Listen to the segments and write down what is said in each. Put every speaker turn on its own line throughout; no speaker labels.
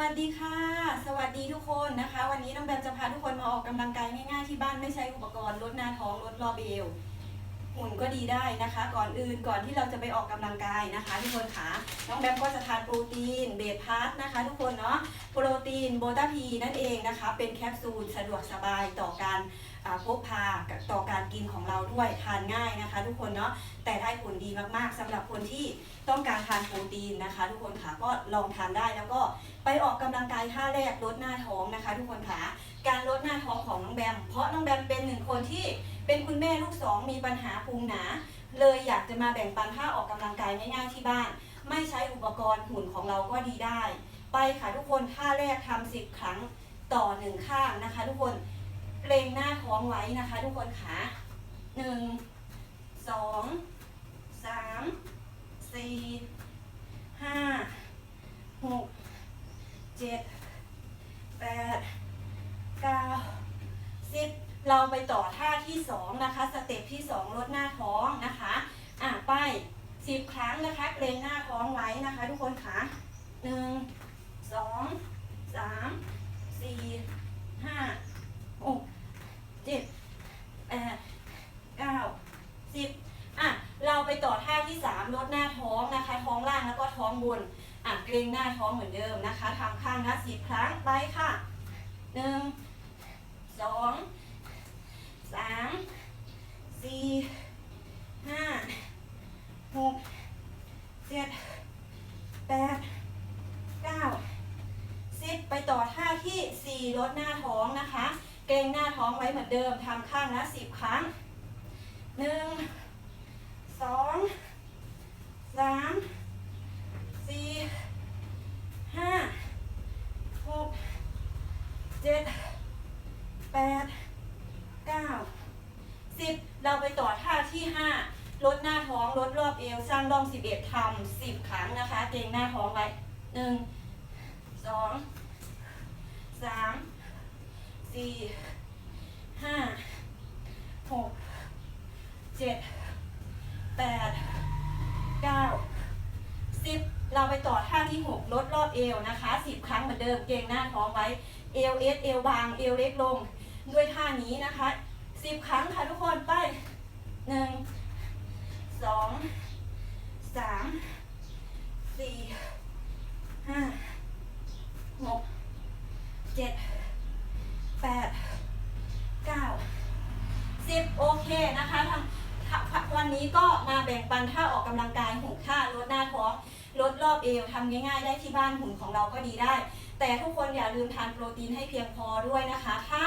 วัสดีค่ะ สวัสดีทุกคนนะคะ วันนี้น้องแบมจะพาทุกคนมาออกกำลังกายง่ายๆที่บ้านไม่ใช้อุปกรณ์ลดหน้าท้องลดรอบเอวหุ่นก็ดีได้นะคะ ก่อนอื่นก่อนที่เราจะไปออกกำลังกายนะคะ ทุกคนค่ะน้องแบมก็จะทานโปรตีนเบทพาร์ทนะคะ ทุกคนเนาะโปรตีนโบตาพีนั่นเองนะคะ เป็นแคปซูลสะดวกสบายต่อการ พกพาต่อการกินของเราด้วยทานง่ายนะคะ ทุกคนเนาะแต่ได้ผลดีมากๆสำหรับคนที่ต้องการทานโปรตีนนะคะ ทุกคนค่ะก็ลองทานได้แล้วก็ไปออกกำลังกายท่าแรกลดหน้าท้องนะคะ ทุกคนค่ะการลดหน้าท้องของน้องแบมเพราะน้องแบมเป็นหนึ่งคนที่เป็นคุณแม่ลูกสองมีปัญหาพุงหนา เลยอยากจะมาแบ่งปันท่าออกกำลังกายง่ายๆที่บ้าน ไม่ใช้อุปกรณ์หุ่นของเราก็ดีได้ ไปค่ะทุกคนท่าแรกทำสิบครั้งต่อหนึ่งข้างนะคะ ทุกคน เกรงหน้าท้องไว้นะคะ ทุกคนค่ะหนึ่งสองสามสี่ห้าหกเจ็ดแปดเก้าสิบเราไปต่อท่าที่สองนะคะ สเต็ปที่สองลดหน้าท้องนะคะอะไปสิบครั้งนะคะ เกรงหน้าท้องไว้นะคะ ทุกคนค่ะหนึ่งสองสามสี่ห้าหกเจ็ดแปดเก้าสิบอะเรา ไปต่อท่าที่สามลดหน้าท้องนะคะ ท้องล่างแล้วก็ท้องบนอะเกรงหน้าท้องเหมือนเดิมนะคะทำข้างละสิบครั้งไปค่ะหนึ่งสองสามสี่ห้าหกเจ็ดแปดเก้าสิบไปต่อท่าที่สี่ลดหน้าท้องนะคะ เกรงหน้าท้องไว้เหมือนเดิมทำข้างละสิบครั้งหนึ่งสองสาม สี่ห้าหกเจ็ดแปดเก้าสิบเราไปต่อท่าที่ห้าลดหน้าท้องลดรอบเอวสร้างร่องสิบเอ็ดทำสิบครั้งนะคะ เกรงหน้าท้องไว้หนึ่งสองสามสี่ห้าหกเจ็ดแปดเก้าสิบ เราไปต่อท่าที่ 6 ลดรอบเอวนะคะ 10 ครั้งเหมือนเดิม เกรงหน้าท้องไว้ เอวเอสเอวบาง เอวเล็กลง ด้วยท่านี้นะคะ 10 ครั้งค่ะทุกคน ไป 1 2 3 4 5 6 7 8 9 10 โอเคนะคะทำวันนี้ก็มาแบ่งปันท่าออกกำลังกายหุ่นท่าลดหน้าท้อง ลดรอบเอวทำง่ายๆ ได้ที่บ้านหุ่นของเราก็ดีได้ แต่ทุกคนอย่าลืมทานโปรตีนให้เพียงพอด้วยนะคะ ถ้า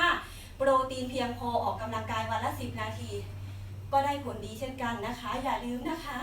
โปรตีนเพียงพอออกกำลังกายวันละ 10 นาที ก็ได้ผลดีเช่นกันนะคะ อย่าลืมนะคะ